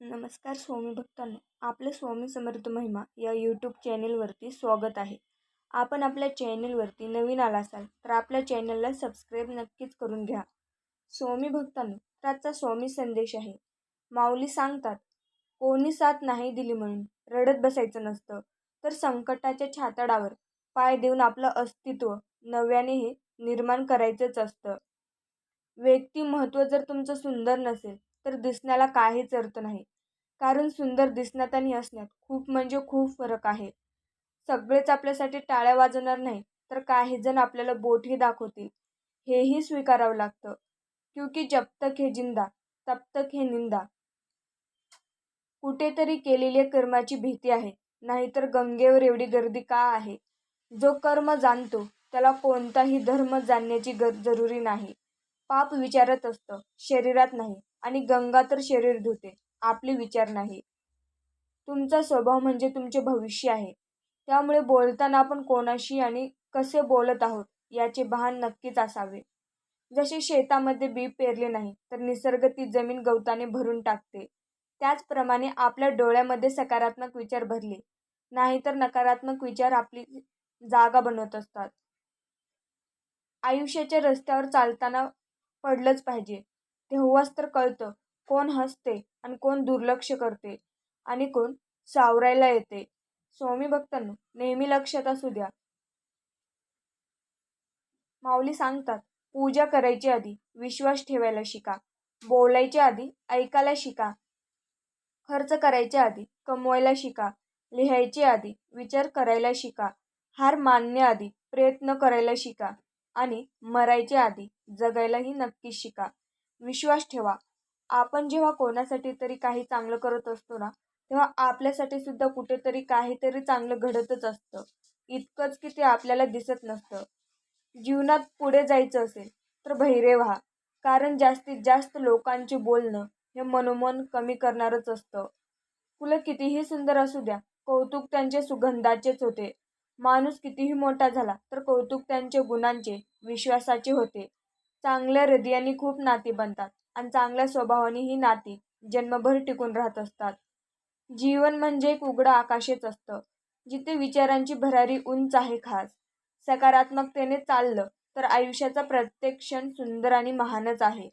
नमस्कार स्वामी भक्तांनो आपलं स्वामी समर्थ महिमा या यूट्यूब चॅनेलवरती स्वागत आहे. आपण आपल्या चॅनेलवरती नवीन आला असाल तर आपल्या चॅनलला सबस्क्राईब नक्कीच करून घ्या. स्वामी भक्तांनो तर आजचा स्वामी संदेश आहे. माऊली सांगतात कोणी साथ नाही दिली म्हणून रडत बसायचं नसतं तर संकटाच्या छातडावर पाय देऊन आपलं अस्तित्व नव्याने हे निर्माण करायचंच असतं. व्यक्तिमत्व जर तुमचं सुंदर नसेल तर दिसण्याला काहीच अर्थ नाही. कारण सुंदर दिसण्यात आणि असण्यात खूप म्हणजे खूप फरक आहे. सगळेच आपल्यासाठी टाळ्या वाजवणार नाही तर काही जण आपल्याला बोटही दाखवतील. हेही स्वीकारावं लागतं. क्योंकि जब तक हे जिंदा तब तक हे निंदा. कुठेतरी केलेल्या कर्माची भीती आहे. नाहीतर गंगेवर एवढी गर्दी का आहे? जो कर्म जाणतो त्याला कोणताही धर्म जाणण्याची गर जरुरी नाही. पाप विचारत असतं शरीरात नाही. आणि गंगा तर शरीर धुते. आपले विचार नाही. तुमचा स्वभाव म्हणजे तुमचे भविष्य आहे. त्यामुळे बोलताना आपण कोणाशी आणि कसे बोलत आहोत याचे भान नक्कीच असावे. जसे शेतामध्ये बी पेरले नाही तर निसर्ग ती जमीन गवताने भरून टाकते. त्याचप्रमाणे आपल्या डोळ्यामध्ये सकारात्मक विचार भरले नाहीतर नकारात्मक विचार आपली जागा बनवत असतात. आयुष्याच्या रस्त्यावर चालताना पडलंच पाहिजे. तेव्हाच तर कळतं कोण हसते आणि कोण दुर्लक्ष करते आणि कोण सावरायला येते. स्वामी भक्तांनो नेहमी लक्षात असू द्या. माऊली सांगतात पूजा करायची आधी विश्वास ठेवायला शिका. बोलायच्या आधी ऐकायला शिका. खर्च करायच्या आधी कमवायला शिका. लिहायचे आधी विचार करायला शिका. हार मानण्याआधी प्रयत्न करायला शिका. आणि मरायच्या आधी जगायलाही नक्कीच शिका. विश्वास ठेवा. आपण जेव्हा कोणासाठी तरी काही चांगलं करत असतो ना तेव्हा आपल्यासाठी सुद्धा कुठेतरी काहीतरी चांगलं घडतच असतं. इतकंच की ते आपल्याला दिसत नसतं. जीवनात पुढे जायचं असेल तर बहिरे व्हा. कारण जास्तीत जास्त लोकांचे बोलणं हे मनोमन कमी करणारच असतं. फुलं कितीही सुंदर असू द्या कौतुक त्यांचे सुगंधाचेच होते. माणूस कितीही मोठा झाला तर कौतुक त्यांचे गुणांचे विश्वासाचे होते. चांगल्या हृदयाने खूप नाती बनतात आणि चांगल्या स्वभावाने ही नाती जन्मभर टिकून राहत असतात. जीवन म्हणजे एक उघडं आकाशच असतं जिथे विचारांची भरारी उंच आहे खास. सकारात्मकतेने चाललं तर आयुष्याचा प्रत्येक क्षण सुंदर आणि महानच आहे.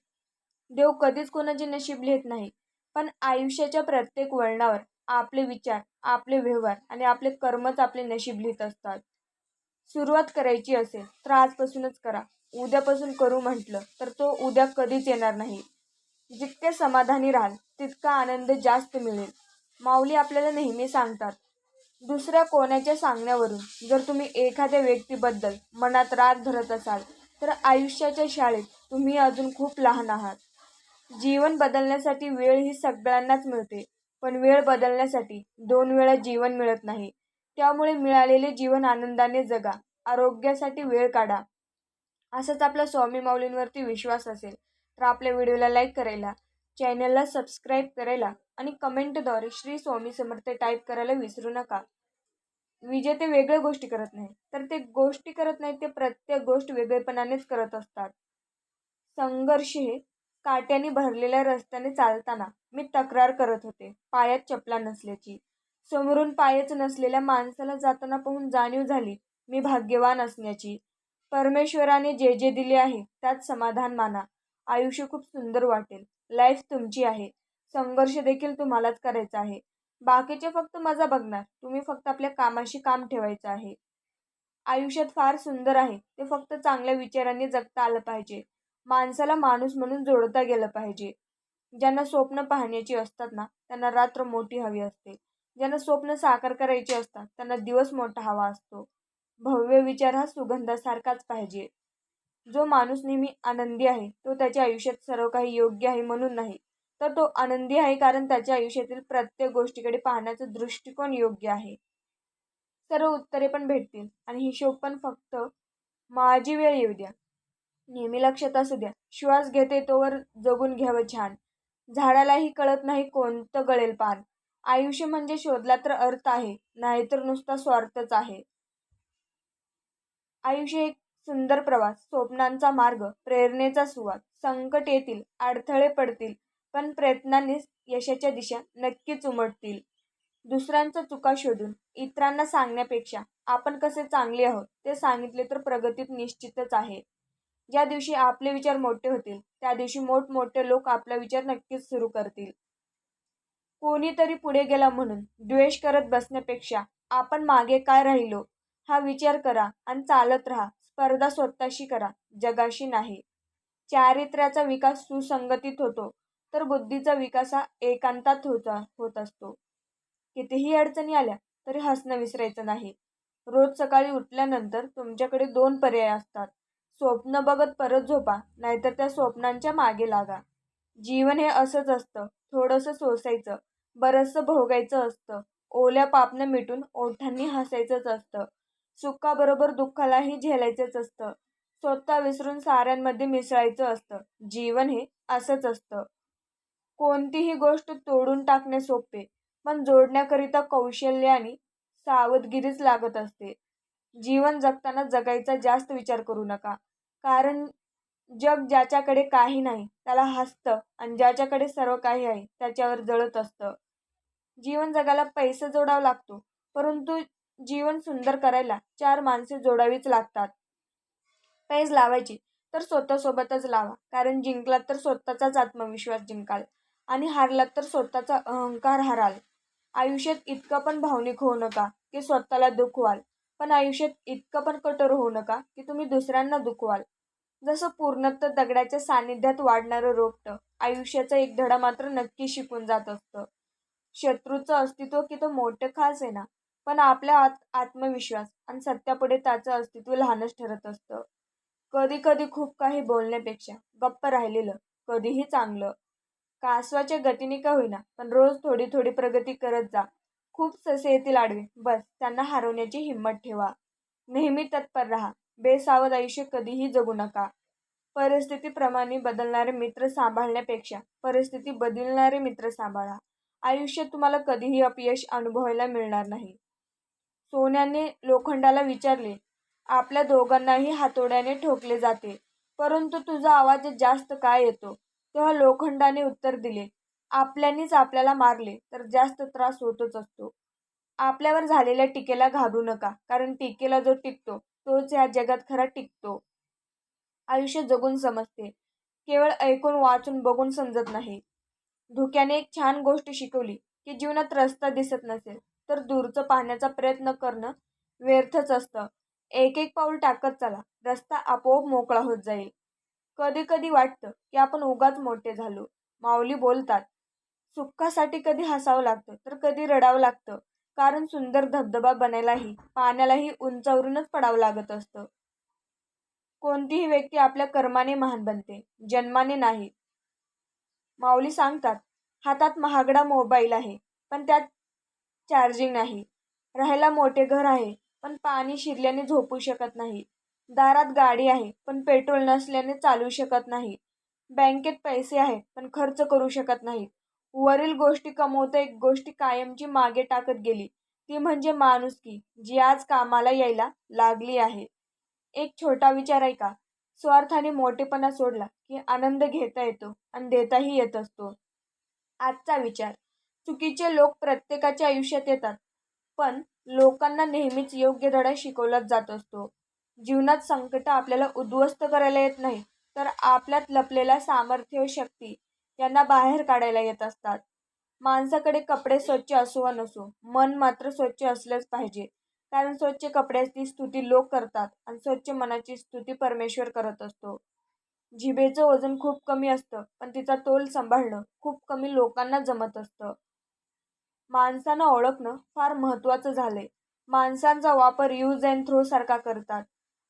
देव कधीच कोणाचे नशीब लिहित नाही पण आयुष्याच्या प्रत्येक वळणावर आपले विचार आपले व्यवहार आणि आपले कर्मच आपले नशीब लिहित असतात. सुरुवात करायची असेल तर आजपासूनच करा. उद्यापासून करू म्हटलं तर तो उद्या कधीच येणार नाही. जितके समाधानी राहाल तितका आनंद जास्त मिळेल. माऊली आपल्याला नेहमी सांगतात दुसऱ्या कोणाच्या सांगण्यावरून जर तुम्ही एखाद्या व्यक्तीबद्दल मनात राग धरत असाल तर आयुष्याच्या शाळेत तुम्ही अजून खूप लहान आहात. जीवन बदलण्यासाठी वेळ ही सगळ्यांनाच मिळते पण वेळ बदलण्यासाठी दोन वेळा जीवन मिळत नाही. त्यामुळे मिळालेले जीवन आनंदाने जगा आरोग्यासाठी वेळ काढा. असंच आपला स्वामी माऊलींवरती विश्वास असेल तर आपल्या व्हिडिओला लाईक करायला चॅनलला सबस्क्राईब करायला आणि कमेंटद्वारे श्री स्वामी समर्थ टाईप करायला विसरू नका. विजेते वेगळ्या गोष्टी करत नाही तर ते गोष्टी करत नाही ते प्रत्येक गोष्ट वेगळेपणानेच करत असतात. संघर्ष हे काट्याने भरलेल्या रस्त्याने चालताना मी तक्रार करत होते पायात चपला नसल्याची. समोरून पायच नसलेल्या माणसाला जाताना पाहून जाणीव झाली मी भाग्यवान असण्याची. परमेश्वराने जे जे दिले आहे त्यात समाधान माना. आयुष्य खूप सुंदर वाटेल. लाईफ तुमची आहे. संघर्ष देखील तुम्हालाच करायचा आहे. बाकीचे फक्त मजा बघणार. तुम्ही फक्त आपल्या कामाशी काम ठेवायचं आहे. आयुष्यात फार सुंदर आहे. ते फक्त चांगल्या विचारांनी जगता आलं पाहिजे. माणसाला माणूस म्हणून जोडता गेलं पाहिजे. ज्यांना स्वप्न पाहण्याची असतात ना त्यांना रात्र मोठी हवी असते. ज्यांना स्वप्न साकार करायचे असतात त्यांना दिवस मोठा हवा असतो. भव्य विचार हा सुगंधासारखाच पाहिजे. जो माणूस नेहमी आनंदी आहे तो त्याच्या आयुष्यात सर्व काही योग्य आहे म्हणून नाही तर तो आनंदी आहे कारण त्याच्या आयुष्यातील प्रत्येक गोष्टीकडे पाहण्याचा दृष्टिकोन योग्य आहे. सर्व उत्तरे पण भेटतील आणि हिशोब पण फक्त माझी वेळ येऊ द्या. नेहमी लक्षात असू द्या श्वास घेते तोवर जगून घ्यावं छान. झाडालाही कळत नाही कोणतं गळेल पान. आयुष्य म्हणजे शोधला तर अर्थ आहे नाहीतर नुसता स्वार्थच आहे. आयुष्य एक सुंदर प्रवास स्वप्नांचा मार्ग प्रेरणेचा सुवास. संकट येतील अडथळे पडतील पण प्रयत्नांनीच यशाच्या दिशा नक्कीच उमटतील. दुसऱ्यांचा चुका शोधून इतरांना सांगण्यापेक्षा आपण कसे चांगले आहोत ते सांगितले तर प्रगतीत निश्चितच आहे. ज्या दिवशी आपले विचार मोठे होतील त्या दिवशी मोठमोठे लोक आपला विचार नक्कीच सुरू करतील. कोणीतरी पुढे गेला म्हणून द्वेष करत बसण्यापेक्षा आपण मागे काय राहिलो हा विचार करा आणि चालत राहा. स्पर्धा स्वतःशी करा. जगाशी नाही. चारित्र्याचा विकास सुसंगतीत होतो तर बुद्धीचा विकास हा एकांतात होता होत असतो. कितीही अडचणी आल्या तरी हसणं विसरायचं नाही. रोज सकाळी उठल्यानंतर तुमच्याकडे दोन पर्याय असतात. स्वप्न बघत परत झोपा नाहीतर त्या स्वप्नांच्या मागे लागा. जीवन हे असंच असतं. थोडंसं सोसायचं. बरंचसं भोगायचं असतं. ओल्या पापनं मिटून ओठांनी हसायचंच असतं. सुखाबरोबर दुःखालाही झेलायचंच असतं. स्वतः विसरून साऱ्यांमध्ये मिसळायचं असतं. जीवन हे असंच असतं. कोणतीही गोष्ट तोडून टाकणे सोपे पण जोडण्याकरिता कौशल्य आणि सावधगिरीच लागत असते. जीवन जगताना जगायचा जास्त विचार करू नका. कारण जग ज्याच्याकडे काही नाही त्याला हसतं आणि ज्याच्याकडे सर्व काही आहे त्याच्यावर जळत असतं. जीवन जगायला पैसे जोडावा लागतो परंतु जीवन सुंदर करायला चार माणसे जोडावीच लागतात. पैज लावायची तर स्वतःसोबतच लावा. कारण जिंकलात तर स्वतःचाच आत्मविश्वास जिंकाल आणि हारलात तर स्वतःचा अहंकार हाराल. आयुष्यात इतकं पण भावनिक होऊ नका की स्वतःला दुखवाल. पण आयुष्यात इतकं पण कठोर होऊ नका की तुम्ही दुसऱ्यांना दुखवाल. जसं पूर्णत्व दगडाच्या सानिध्यात वाढणारं रोपटं आयुष्याचा एक धडा मात्र नक्की शिकून जात असतं. शत्रूचं अस्तित्व की तो मोठं खास आहे ना? पण आपल्या आत आत्मविश्वास आणि सत्यापुढे त्याचं अस्तित्व लहानच ठरत असतं. कधी कधी खूप काही बोलण्यापेक्षा गप्प राहिलेलं कधीही चांगलं. कासवाच्या गतीने का होईना पण रोज थोडी थोडी प्रगती करत जा. खूप ससे येतील आडवे. बस त्यांना हरवण्याची हिंमत ठेवा. नेहमी तत्पर राहा. बेसावध आयुष्य कधीही जगू नका. परिस्थितीप्रमाणे बदलणारे मित्र सांभाळण्यापेक्षा परिस्थिती बदलणारे मित्र सांभाळा. आयुष्यात तुम्हाला कधीही अपयश अनुभवायला मिळणार नाही. सोन्याने लोखंडाला विचारले आपल्या दोघांनाही हातोड्याने ठोकले जाते परंतु तुझा आवाज जास्त काय येतो? तेव्हा लोखंडाने उत्तर दिले आपल्यानीच आपल्याला मारले तर जास्त त्रास होतच असतो. आपल्यावर झालेल्या टीकेला घाबरू नका कारण टीकेला जो टिकतो तोच या जगात खरा टिकतो. आयुष्य जगून समजते. केवळ ऐकून वाचून बघून समजत नाही. धुक्याने एक छान गोष्ट शिकवली की जीवनात रस्ता दिसत नसेल. तर दूरचं पाहण्याचा प्रयत्न करणं व्यर्थच असतं. एक एक पाऊल टाकत चला. रस्ता आपोआप मोकळा होत जाईल. कधी कधी वाटतं की आपण उगाच मोठे झालो. माऊली बोलतात सुखासाठी कधी हसावं लागतं तर कधी रडावं लागतं. कारण सुंदर धबधबा बनायलाही पाण्यालाही उंचावरूनच पडावं लागत असतं. कोणतीही व्यक्ती आपल्या कर्माने महान बनते जन्माने नाही. माऊली सांगतात हातात महागडा मोबाईल आहे पण त्यात चार्जिंग नाही. राहायला मोठे घर आहे पण पाणी शिरल्याने झोपू शकत नाही. दारात गाडी आहे पण पेट्रोल नसल्याने चालू शकत नाही. बँकेत पैसे आहेत पण खर्च करू शकत नाही. वरील गोष्टी कमवता एक गोष्टी कायमची मागे टाकत गेली. ती म्हणजे माणुसकी जी आज कामाला यायला लागली आहे. एक छोटा विचार आहे का? स्वार्थाने मोठेपणा सोडला की आनंद घेता येतो आणि देताही येत असतो. आजचा विचार. चुकीचे लोक प्रत्येकाच्या आयुष्यात येतात. पण लोकांना नेहमीच योग्य धडा शिकवलाच जात असतो. जीवनात संकट आपल्याला उद्ध्वस्त करायला येत नाही तर आपल्यात लपलेला सामर्थ्य शक्ती यांना बाहेर काढायला येत असतात. माणसाकडे कपडे स्वच्छ असो वा नसो मन मात्र स्वच्छ असलेच पाहिजे. कारण स्वच्छ कपड्याची स्तुती लोक करतात आणि स्वच्छ मनाची स्तुती परमेश्वर करत असतो. जिभेचं वजन खूप कमी असतं पण तिचा तोल सांभाळणं खूप कमी लोकांना जमत असतं. माणसानं ओळखणं फार महत्त्वाचं झालंय. माणसांचा वापर यूज अँड थ्रो सारखा करतात.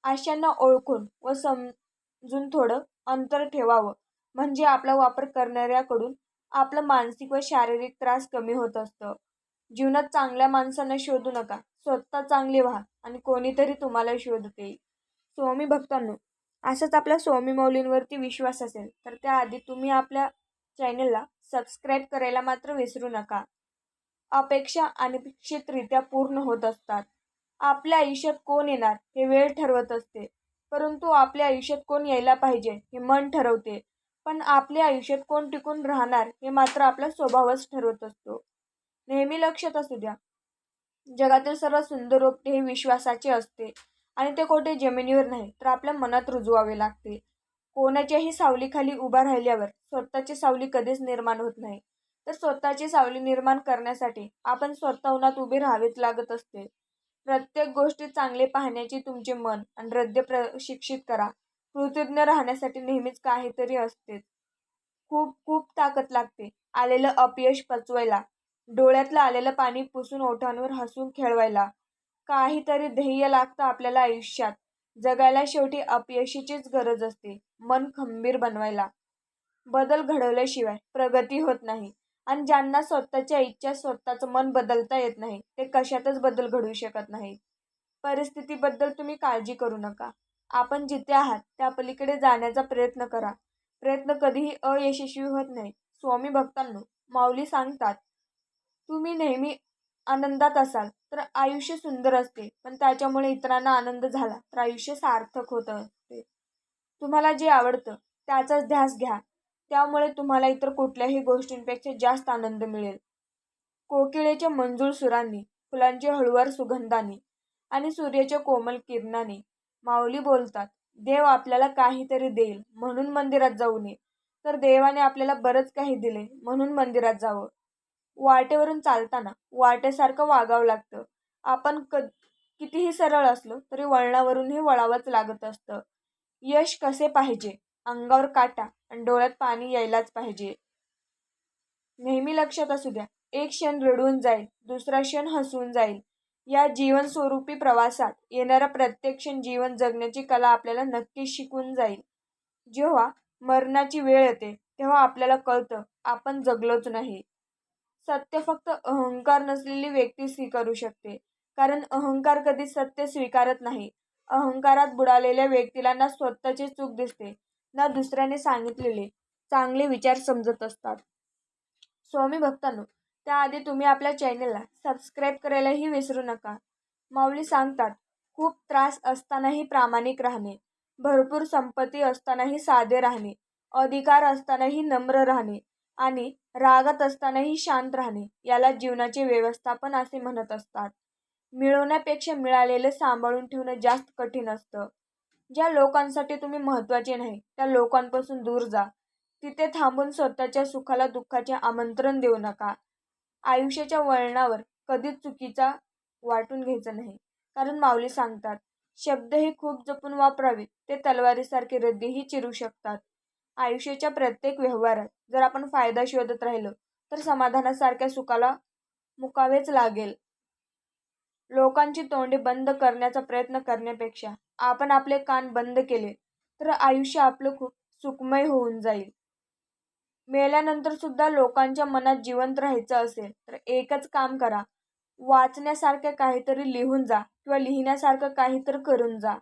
आशांना ओळखून व समजून थोडं अंतर ठेवावं. म्हणजे आपला वापर करणाऱ्याकडून आपलं मानसिक व शारीरिक त्रास कमी होत असतं. जीवनात चांगल्या माणसांना शोधू नका. स्वतः चांगले व्हा आणि कोणीतरी तुम्हाला शोधते. स्वामी भक्तांनो असंच आपल्या स्वामी मौलींवरती विश्वास असेल तर त्याआधी तुम्ही आपल्या चॅनलला सबस्क्राईब करायला मात्र विसरू नका. अपेक्षा अनपेक्षितरित्या पूर्ण होत असतात. आपल्या आयुष्यात कोण येणार हे वेळ ठरवत असते. परंतु आपल्या आयुष्यात कोण यायला पाहिजे हे मन ठरवते. पण आपल्या आयुष्यात कोण टिकून राहणार हे मात्र आपला स्वभावच ठरवत असतो. नेहमी लक्षात असू द्या. जगातील सर्व सुंदर रोपटे हे विश्वासाचे असते आणि ते कोठे जमिनीवर नाही तर आपल्या मनात रुजवावे लागते. कोणाच्याही सावलीखाली उभा राहिल्यावर स्वतःची सावली कधीच निर्माण होत नाही. तर स्वतःची सावली निर्माण करण्यासाठी आपण स्वतः उन्हात उभे राहावेच लागत असते. प्रत्येक गोष्टी चांगले पाहण्याची तुमचे मन आणि हृदय प्रशिक्षित करा. कृतज्ञ राहण्यासाठी नेहमीच काहीतरी असतेच खूप खूप ताकद लागते. आलेलं अपयश पचवायला. डोळ्यातलं आलेलं पाणी पुसून ओठांवर हसून खेळवायला. काहीतरी ध्येय लागतं आपल्याला आयुष्यात. जगायला शेवटी अपयशीचीच गरज असते. मन खंबीर बनवायला. बदल घडवल्याशिवाय प्रगती होत नाही. आणि ज्यांना स्वतःच्या इच्छा स्वतःचं मन बदलता येत नाही ते कशातच बदल घडवू शकत नाही परिस्थितीबद्दल तुम्ही काळजी करू नका. आपण जिथे आहात त्या पलीकडे जाण्याचा प्रयत्न करा. प्रयत्न कधीही अयशस्वी होत नाही. स्वामी भक्तांनो माऊली सांगतात तुम्ही नेहमी आनंदात असाल तर आयुष्य सुंदर असते पण त्याच्यामुळे इतरांना आनंद झाला तर आयुष्य सार्थक होत असते. तुम्हाला जे आवडतं त्याचाच ध्यास घ्या. त्यामुळे तुम्हाला इतर कुठल्याही गोष्टींपेक्षा जास्त आनंद मिळेल. कोकिळेच्या मंजूळ सुरांनी फुलांच्या हळुवार सुगंधाने आणि सूर्याच्या कोमल किरणाने माऊली बोलतात देव आपल्याला काहीतरी देईल म्हणून मंदिरात जाऊ नये. तर देवाने आपल्याला बरंच काही दिले म्हणून मंदिरात जावं. वाटेवरून चालताना वाटेसारखं वागावं लागतं. आपण क कितीही सरळ असलो तरी वळणावरूनही वळावंच लागत असतं. यश कसे पाहिजे? अंगावर काटा आणि डोळ्यात पाणी यायलाच पाहिजे. नेहमी लक्षात असू द्या एक क्षण रडून जाईल दुसरा क्षण हसून जाईल. या जीवनस्वरूपी प्रवासात येणारा प्रत्येक क्षण जीवन जगण्याची कला आपल्याला नक्कीच शिकून जाईल. जेव्हा मरणाची वेळ येते तेव्हा आपल्याला कळतं आपण जगलोच नाही. सत्य फक्त अहंकार नसलेली व्यक्ती स्वीकारू शकते कारण अहंकार कधी सत्य स्वीकारत नाही. अहंकारात बुडालेल्या व्यक्तीला ना स्वतःची चूक दिसते ना दुसऱ्याने सांगितलेले. चांगले विचार समजत असतात. स्वामी भक्तांनो त्याआधी तुम्ही आपल्या चॅनेलला सबस्क्राईब करायलाही विसरू नका. माऊली सांगतात खूप त्रास असतानाही प्रामाणिक राहणे भरपूर संपत्ती असतानाही साधे राहणे अधिकार असतानाही नम्र राहणे आणि रागात असतानाही शांत राहणे याला जीवनाचे व्यवस्थापन असे म्हणत असतात. मिळवण्यापेक्षा मिळालेलं सांभाळून ठेवणं जास्त कठीण असतं. ज्या लोकांसाठी तुम्ही महत्त्वाचे नाही त्या लोकांपासून दूर जा. तिथे थांबून स्वतःच्या सुखाला दुःखाचे आमंत्रण देऊ नका. आयुष्याच्या वळणावर कधीच चुकीचा वाटून घ्यायचं नाही. कारण माऊली सांगतात शब्द हे खूप जपून वापरावेत ते तलवारीसारखे रद्दीही चिरू शकतात. आयुष्याच्या प्रत्येक व्यवहारात जर आपण फायदा शोधत राहिलो तर समाधानासारख्या सुखाला मुकावेच लागेल. लोकांची तोंडे बंद करण्याचा प्रयत्न करण्यापेक्षा आपण आपले कान बंद केले तर आयुष्य आपलं खूप सुखमय होऊन जाईल. मेल्यानंतर सुद्धा लोकांच्या मनात जिवंत राहायचं असेल तर एकच काम करा. वाचण्यासारखं काहीतरी लिहून जा किंवा लिहिण्यासारखं काहीतरी करून जा.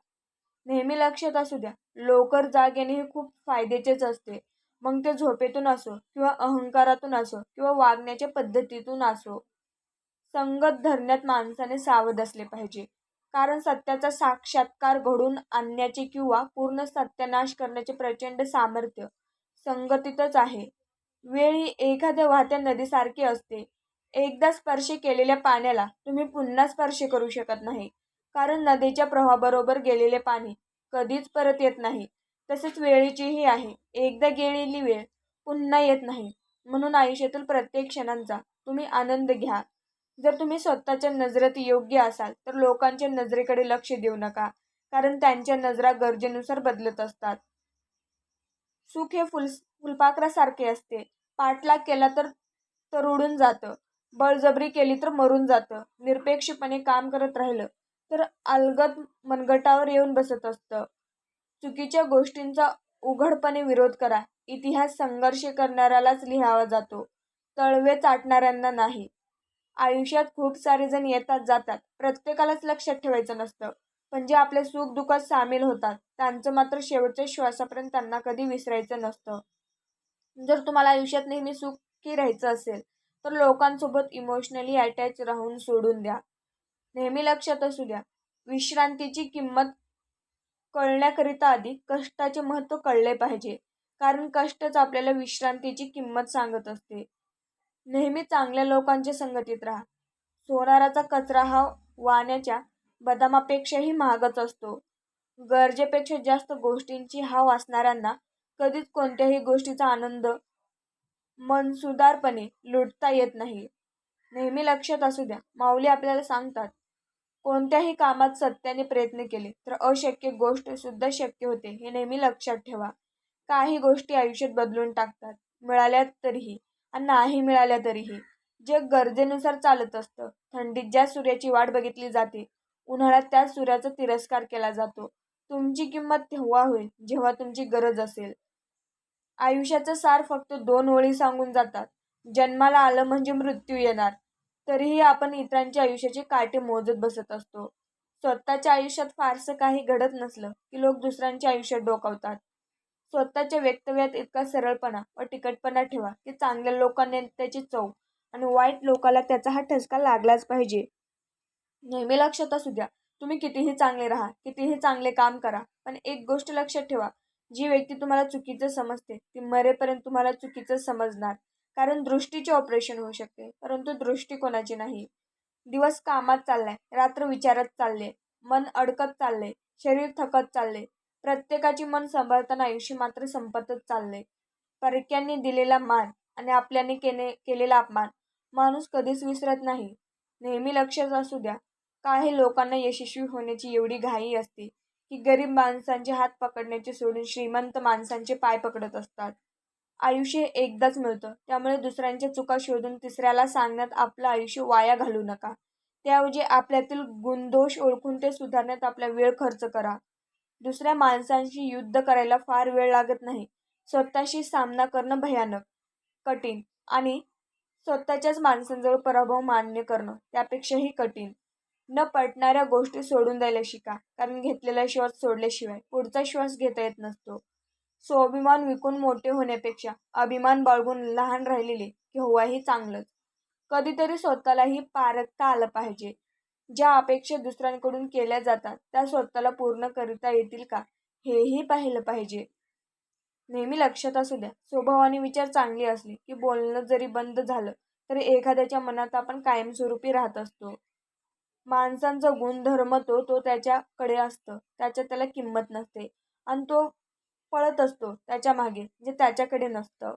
नेहमी लक्षात असू द्या लवकर जाग येणे हे खूप फायद्याचेच असते. मग ते झोपेतून असो किंवा अहंकारातून असो किंवा वागण्याच्या पद्धतीतून असो. संगत धरण्यात माणसाने सावध असले पाहिजे. कारण सत्याचा साक्षात्कार घडून आणण्याचे किंवा पूर्ण सत्यानाश करण्याचे प्रचंड सामर्थ्य संगतीतच आहे. वेळ ही एखाद्या वाहत्या नदीसारखी असते. एकदा स्पर्श केलेल्या पाण्याला तुम्ही पुन्हा स्पर्श करू शकत नाही. कारण नदीच्या प्रवाहाबरोबर गेलेले पाणी कधीच परत येत नाही. तसेच वेळेचीही आहे. एकदा गेलेली वेळ पुन्हा येत नाही. म्हणून आयुष्यातील प्रत्येक क्षणांचा तुम्ही आनंद घ्या. जर तुम्ही स्वतःच्या नजरेत योग्य असाल तर लोकांच्या नजरेकडे लक्ष देऊ नका कारण त्यांच्या नजरा गरजेनुसार बदलत असतात. सुख हे फुल फुलपाखरासारखे असते. पाठलाग केला तर तरुडून जातं. बळजबरी केली तर मरून जातं. निरपेक्षपणे काम करत राहिलं तर अलगत मनगटावर येऊन बसत असतं. चुकीच्या गोष्टींचा उघडपणे विरोध करा. इतिहास संघर्ष करणाऱ्यालाच लिहावा जातो. तळवे चाटणाऱ्यांना नाही. आयुष्यात खूप सारे जण येतात जातात. प्रत्येकालाच लक्षात ठेवायचं नसतं. पण जे आपले सुख दुःखात सामील होतात. त्यांचं मात्र शेवटच्या श्वासापर्यंत त्यांना कधी विसरायचं नसतं. जर तुम्हाला आयुष्यात नेहमी सुखी राहायचं असेल तर लोकांसोबत इमोशनली अटॅच राहून सोडून द्या. नेहमी लक्षात असू द्या. विश्रांतीची किंमत कळण्याकरिता आधी कष्टाचे महत्त्व कळले पाहिजे. कारण कष्टच आपल्याला विश्रांतीची किंमत सांगत असते. नेहमी चांगल्या लोकांच्या संगतीत राहा. सोनाराचा कचरा हा वाण्याच्या बदामापेक्षाही महागच असतो. गरजेपेक्षा जास्त गोष्टींची हाव असणाऱ्यांना कधीच कोणत्याही गोष्टीचा आनंद मनसुदारपणे लुटता येत नाही. नेहमी लक्षात असू द्या माऊली आपल्याला सांगतात कोणत्याही कामात सत्याने प्रयत्न केले तर अशक्य गोष्ट सुद्धा शक्य होते हे नेहमी लक्षात ठेवा. काही गोष्टी आयुष्यात बदलून टाकतात मिळाल्या तरीही. आणि नाही मिळाल्या तरीही. जग गरजेनुसार चालत असतं. थंडीत ज्या सूर्याची वाट बघितली जाते उन्हाळ्यात त्या सूर्याचा तिरस्कार केला जातो. तुमची किंमत तेव्हा होईल जेव्हा तुमची गरज असेल. आयुष्याचं सार फक्त दोन ओळी सांगून जातात. जन्माला आलं म्हणजे मृत्यू येणार. तरीही आपण इतरांच्या आयुष्याचे काटे मोजत बसत असतो. स्वतःच्या आयुष्यात फारसं काही घडत नसलं की लोक दुसऱ्यांच्या आयुष्यात डोकावतात. स्वतःच्या वक्तव्यात इतका सरळपणा व तिकटपणा ठेवा की चांगल्या लोकांनी त्याची चव आणि वाईट लोकाला त्याचा हा ठसका लागलाच पाहिजे. नेहमी लक्षात असू द्या तुम्ही कितीही चांगले राहा कितीही चांगले काम करा पण एक गोष्ट लक्षात ठेवा जी व्यक्ती तुम्हाला चुकीचं समजते ती मरेपर्यंत तुम्हाला चुकीचं समजणार. कारण दृष्टीचे ऑपरेशन होऊ शकते परंतु दृष्टी कोणाची नाही. दिवस कामात चाललाय रात्र विचारात चालले मन अडकत चालले शरीर थकत चालले प्रत्येकाची मन सांभाळताना आयुष्य मात्र संपतच चालले परक्यांनी दिलेला मान आणि आपल्याने केने केलेला अपमान माणूस कधीच विसरत नाही. नेहमी लक्षात असू द्या काही लोकांना यशस्वी होण्याची एवढी घाई असते की गरीब माणसांचे हात पकडण्याचे सोडून श्रीमंत माणसांचे पाय पकडत असतात. आयुष्य एकदाच मिळतं त्यामुळे दुसऱ्यांच्या चुका शोधून तिसऱ्याला सांगण्यात आपलं आयुष्य वाया घालू नका. त्याऐवजी आपल्यातील गुणदोष ओळखून ते सुधारण्यात आपला वेळ खर्च करा. दुसऱ्या माणसांशी युद्ध करायला फार वेळ लागत नाही. स्वतःशी सामना करणं भयानक कठीण आणि स्वतःच्याच माणसांजवळ पराभव मान्य करणं त्यापेक्षाही कठीण. न पटणाऱ्या गोष्टी सोडून द्यायला शिका कारण घेतलेला श्वास सोडल्याशिवाय पुढचा श्वास घेता येत नसतो. स्वाभिमान विकून मोठे होण्यापेक्षा अभिमान बाळगून लहान राहिलेले केव्हाही चांगलंच. कधीतरी स्वतःलाही पारखता आलं पाहिजे. ज्या अपेक्षा दुसऱ्यांकडून केल्या जातात त्या स्वतःला पूर्ण करता येतील का? हेही पाहिलं पाहिजे. नेहमी लक्षात असू द्या स्वभाव आणि विचार चांगली असले की बोलणं जरी बंद झालं तरी एखाद्याच्या मनात आपण कायमस्वरूपी राहत असतो. माणसांचा गुणधर्म तो तो त्याच्याकडे असतं त्याच्यात त्याला किंमत नसते. आणि तो पळत असतो त्याच्यामागे जे त्याच्याकडे नसतं.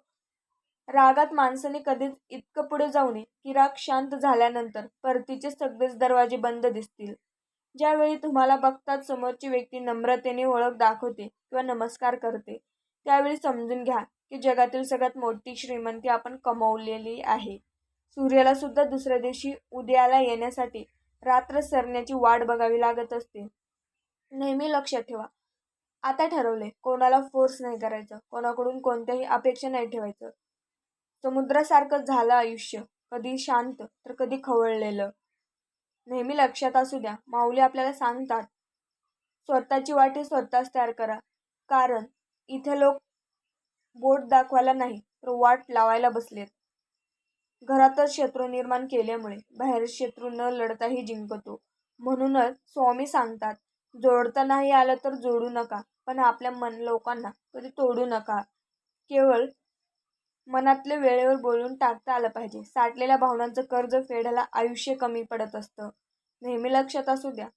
रागात माणसाने कधीच इतकं पुढे जाऊ नये की राग शांत झाल्यानंतर परतीचे सगळेच दरवाजे बंद दिसतील. ज्यावेळी तुम्हाला बघताच समोरची व्यक्ती नम्रतेने ओळख दाखवते किंवा नमस्कार करते त्यावेळी समजून घ्या की जगातील सगळ्यात मोठी श्रीमंती आपण कमवलेली आहे. सूर्याला सुद्धा दुसऱ्या दिवशी उद्याला येण्यासाठी रात्र सरण्याची वाट बघावी लागत असते. नेहमी लक्षात ठेवा. आता ठरवले कोणाला फोर्स नाही करायचं कोणाकडून कोणत्याही अपेक्षा नाही ठेवायचं. समुद्रासारखं झालं आयुष्य. कधी शांत तर कधी खवळलेलं. नेहमी लक्षात असू द्या माऊली आपल्याला सांगतात स्वतःची वाटे स्वतःच तयार करा. कारण इथे लोक बोट दाखवायला नाही तर वाट लावायला बसलेत. घरातच शत्रू निर्माण केल्यामुळे बाहेर शत्रू न लढताही जिंकतो. म्हणूनच स्वामी सांगतात जोडता नाही आलं तर जोडू नका पण आपल्या मन लोकांना कधी तोडू नका. केवळ मनातले वेळेवर बोलून टाकता आलं पाहिजे. साठलेल्या भावनांचं कर्ज फेडायला आयुष्य कमी पडत असतं. नेहमी लक्षात असू द्या.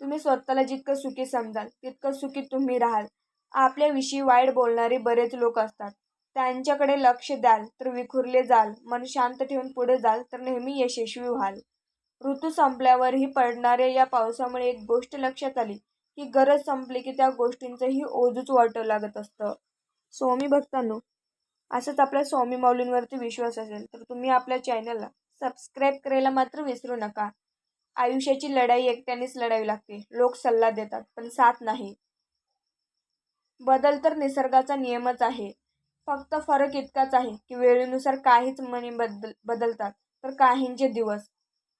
तुम्ही स्वतःला जितकं सुखी समजाल तितकं सुखी तुम्ही राहाल. आपल्याविषयी वाईट बोलणारे बरेच लोक असतात. त्यांच्याकडे लक्ष द्याल तर विखुरले जाल मन शांत ठेवून पुढे जाल तर नेहमी यशस्वी व्हाल. ऋतू संपल्यावरही पडणाऱ्या या पावसामुळे एक गोष्ट लक्षात आली की गरज संपली की त्या गोष्टींचंही ओझूच वाटू लागत असतं. स्वामी भक्तांनो असंच आपल्या स्वामी माऊलींवरती विश्वास असेल तर तुम्ही आपल्या चॅनलला सबस्क्राईब करायला मात्र विसरू नका. आयुष्याची लढाई एकट्यानेच लढावी लागते. लोक सल्ला देतात पण साथ नाही. बदल तर निसर्गाचा नियमच आहे. फक्त फरक इतकाच आहे की वेळेनुसार काहीच मनी बदल बदलतात तर काहींचे दिवस.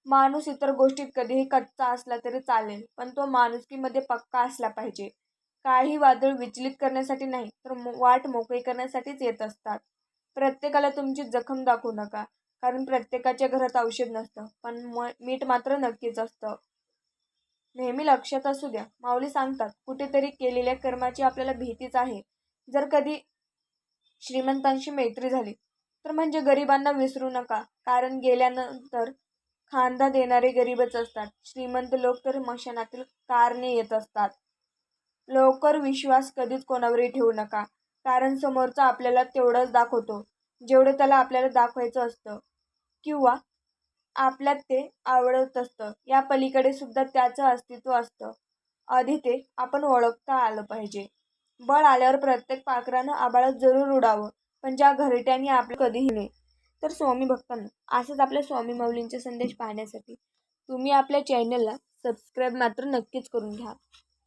माणूस इतर गोष्टीत कधीही कच्चा असला तरी चालेल पण तो माणुसकीमध्ये पक्का असला पाहिजे. काही वादळ विचलित करण्यासाठी नाही तर वाट मोकळी करण्यासाठीच येत असतात. प्रत्येकाला तुमची जखम दाखवू नका कारण प्रत्येकाच्या घरात औषध नसतं पण म मीठ मात्र नक्कीच असतं. नेहमी लक्षात असू द्या माऊली सांगतात कुठेतरी केलेल्या कर्माची आपल्याला भीतीच आहे. जर कधी श्रीमंतांशी मैत्री झाली तर म्हणजे गरिबांना विसरू नका कारण गेल्यानंतर खांदा देणारे गरीबच असतात. श्रीमंत लोक तर मशानातील कारने येत असतात. लवकर विश्वास कधीच कोणावरही ठेवू नका. कारण समोरचा आपल्याला तेवढंच दाखवतो जेवढं त्याला आपल्याला दाखवायचं असतं. किंवा आपल्यात ते आवडत असतं. या पलीकडे सुद्धा त्याचं अस्तित्व असतं. आधी ते आपण ओळखता आलं पाहिजे. बळ आल्यावर प्रत्येक पाखरानं आबाळात जरूर उडावं. पण ज्या घरट्याने आपलं कधीही नाही तर स्वामी भक्तांना असंच आपल्या स्वामी माऊलींचे संदेश पाहण्यासाठी तुम्ही आपल्या चॅनलला सबस्क्राईब मात्र नक्कीच करून घ्या.